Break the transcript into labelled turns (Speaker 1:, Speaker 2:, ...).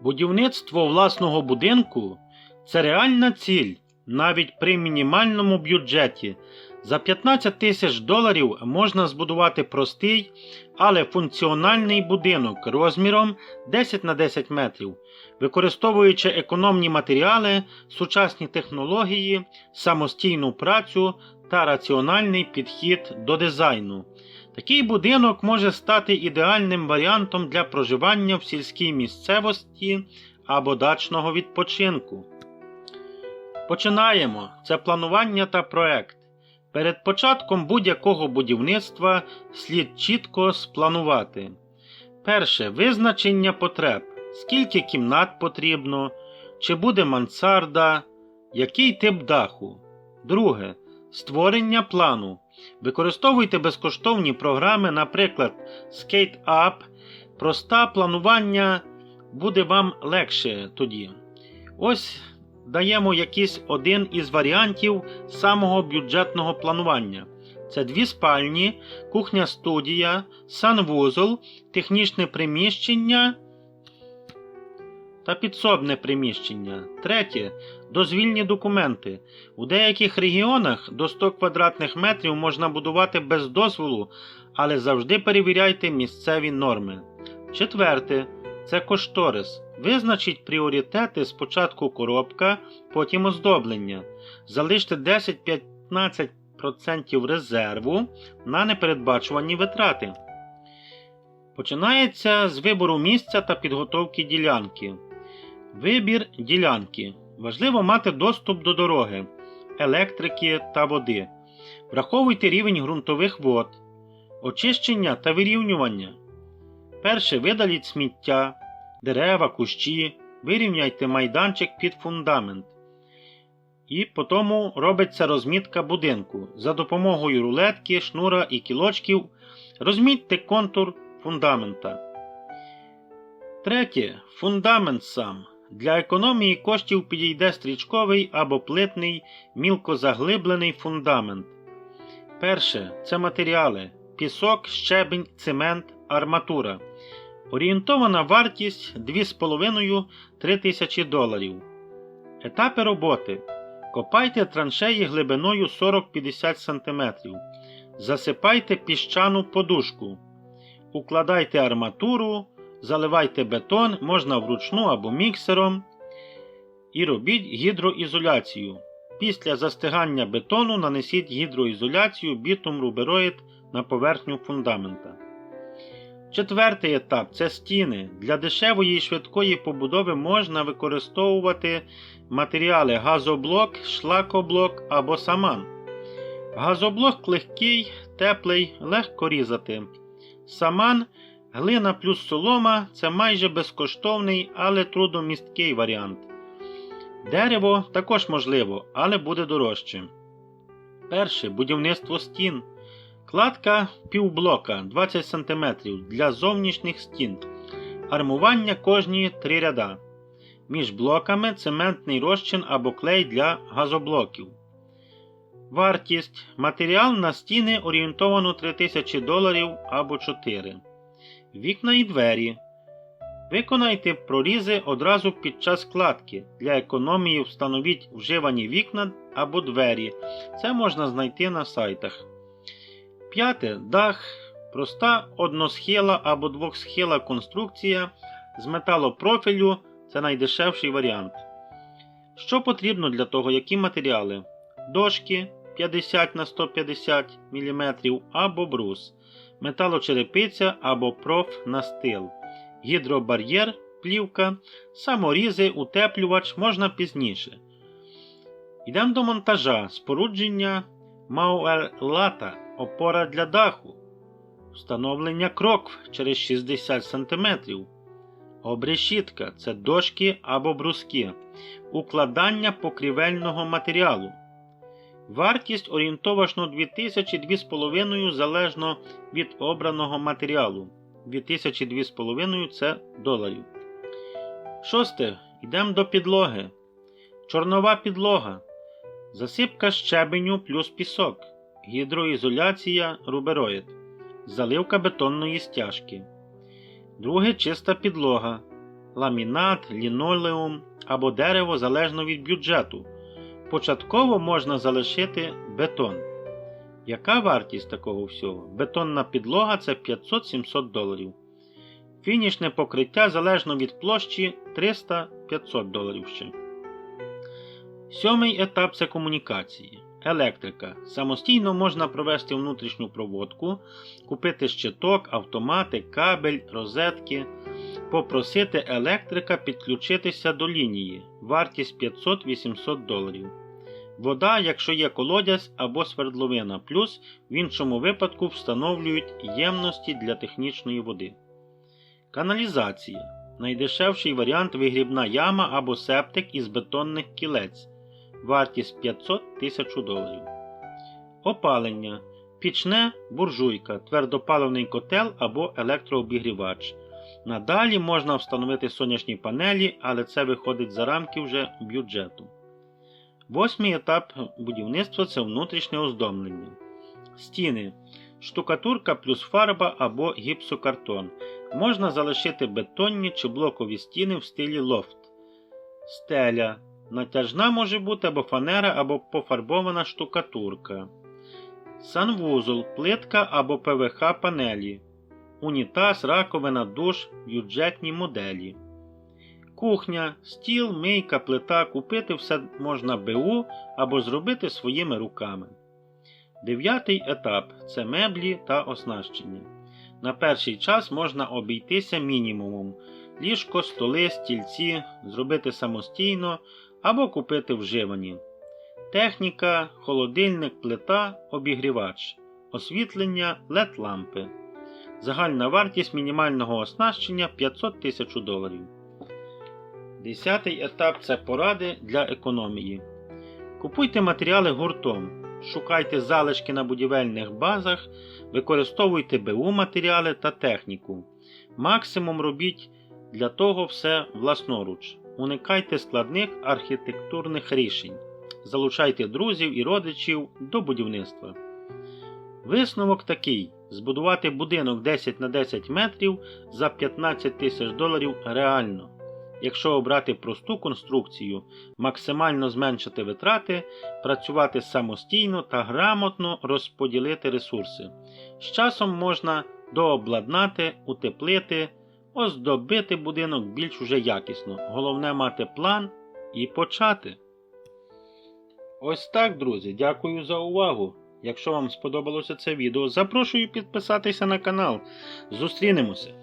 Speaker 1: Будівництво власного будинку це реальна ціль навіть при мінімальному бюджеті. За 15 тисяч доларів можна збудувати простий, але функціональний будинок розміром 10 на 10 метрів, використовуючи економні матеріали, сучасні технології, самостійну працю та раціональний підхід до дизайну. Такий будинок може стати ідеальним варіантом для проживання в сільській місцевості або дачного відпочинку. Починаємо. Це планування та проект. Перед початком будь-якого будівництва слід чітко спланувати. Перше визначення потреб. Скільки кімнат потрібно, чи буде мансарда, який тип даху. Друге. Створення плану. Використовуйте безкоштовні програми, наприклад, SkateUp. Проста планування буде вам легше тоді. Ось даємо якийсь один із варіантів самого бюджетного планування. Це дві спальні, кухня студія, санвузол, технічне приміщення та підсобне приміщення. Третє. Дозвільні документи. У деяких регіонах до 100 квадратних метрів можна будувати без дозволу, але завжди перевіряйте місцеві норми. Четверте. Це кошторис. Визначіть пріоритети спочатку коробка, потім оздоблення. Залиште 10-15% резерву на непередбачувані витрати. Починається з вибору місця та підготовки ділянки. Вибір ділянки. Важливо мати доступ до дороги, електрики та води. Враховуйте рівень ґрунтових вод, очищення та вирівнювання. Перше видаліть сміття, дерева, кущі, вирівняйте майданчик під фундамент. І потім робиться розмітка будинку. За допомогою рулетки, шнура і кілочків розмітьте контур фундамента. Третє. Фундамент сам. Для економії коштів підійде стрічковий або плитний мілкозаглиблений фундамент. Перше це матеріали: пісок, щебень, цемент, арматура. Орієнтована вартість 2,5-3 тисячі доларів. Етапи роботи. Копайте траншеї глибиною 40-50 см. Засипайте піщану подушку. Укладайте арматуру, заливайте бетон, можна вручну або міксером. І робіть гідроізоляцію. Після застигання бетону нанесіть гідроізоляцію бітум рубероїд на поверхню фундамента. Четвертий етап це стіни. Для дешевої і швидкої побудови можна використовувати матеріали газоблок, шлакоблок або саман. Газоблок легкий, теплий, легко різати. Саман, глина плюс солома це майже безкоштовний, але трудомісткий варіант. Дерево також можливо, але буде дорожче. Перше будівництво стін. Кладка півблока 20 см для зовнішніх стін. Армування кожні 3 ряда. Між блоками цементний розчин або клей для газоблоків. Вартість. Матеріал на стіни орієнтовано 3000 доларів або 4. Вікна і двері. Виконайте прорізи одразу під час кладки. Для економії встановіть вживані вікна або двері. Це можна знайти на сайтах. П'яте дах. Проста односхила або двохсхила конструкція з металопрофілю це найдешевший варіант. Що потрібно для того, які матеріали? Дошки 50 на 150 мм або брус, металочерепиця або профнастил, гідробар'єр, плівка, саморізи, утеплювач можна пізніше. Йдемо до монтажа, спорудження мауерлата, опора для даху, встановлення крокв через 60 см. Обрешітка це дошки або бруски, укладання покрівельного матеріалу. Вартість орієнтовано 2000-2,5 залежно від обраного матеріалу. 2000-2,5 це доларів. Шосте. Йдемо до підлоги. Чорнова підлога. Засипка щебеню плюс пісок. Гідроізоляція рубероїд. Заливка бетонної стяжки. Друге чиста підлога. ламінат, лінолеум або дерево залежно від бюджету. Початково можна залишити бетон. Яка вартість такого всього? Бетонна підлога це 500-700 доларів. Фінішне покриття залежно від площі 300-500 доларів ще. Сьомий етап це комунікації. Електрика. Самостійно можна провести внутрішню проводку, купити щиток, автомати, кабель, розетки, попросити електрика підключитися до лінії. Вартість 500-800 доларів. Вода, якщо є колодязь або свердловина, плюс в іншому випадку встановлюють ємності для технічної води. Каналізація. Найдешевший варіант вигрібна яма або септик із бетонних кілець. Вартість 500 тисяч доларів. Опалення. Пічне буржуйка, твердопаливний котел або електрообігрівач. Надалі можна встановити сонячні панелі, але це виходить за рамки вже бюджету. Восьмий етап будівництва це внутрішнє оздоблення. Стіни. Штукатурка плюс фарба або гіпсокартон. Можна залишити бетонні чи блокові стіни в стилі лофт. Стеля. Натяжна може бути або фанера, або пофарбована штукатурка. Санвузол, плитка або ПВХ панелі. Унітаз, раковина, душ, бюджетні моделі. Кухня, стіл, мийка, плита. Купити все можна БУ або зробити своїми руками. Дев'ятий етап це меблі та оснащення. На перший час можна обійтися мінімумом. Ліжко, столи, стільці зробити самостійно або купити вживані. Техніка, холодильник, плита, обігрівач, освітлення, led лампи. Загальна вартість мінімального оснащення 500 тисяч доларів. Десятий етап це поради для економії. Купуйте матеріали гуртом. Шукайте залишки на будівельних базах, використовуйте БУ матеріали та техніку. Максимум робіть для того все власноруч. Уникайте складних архітектурних рішень. Залучайте друзів і родичів до будівництва. Висновок такий: збудувати будинок 10 на 10 метрів за 15 тисяч доларів реально. Якщо обрати просту конструкцію, максимально зменшити витрати, працювати самостійно та грамотно розподілити ресурси. З часом можна дообладнати, утеплити, оздобити будинок більш уже якісно. Головне мати план і почати. Ось так, друзі. Дякую за увагу. Якщо вам сподобалося це відео, запрошую підписатися на канал. Зустрінемося!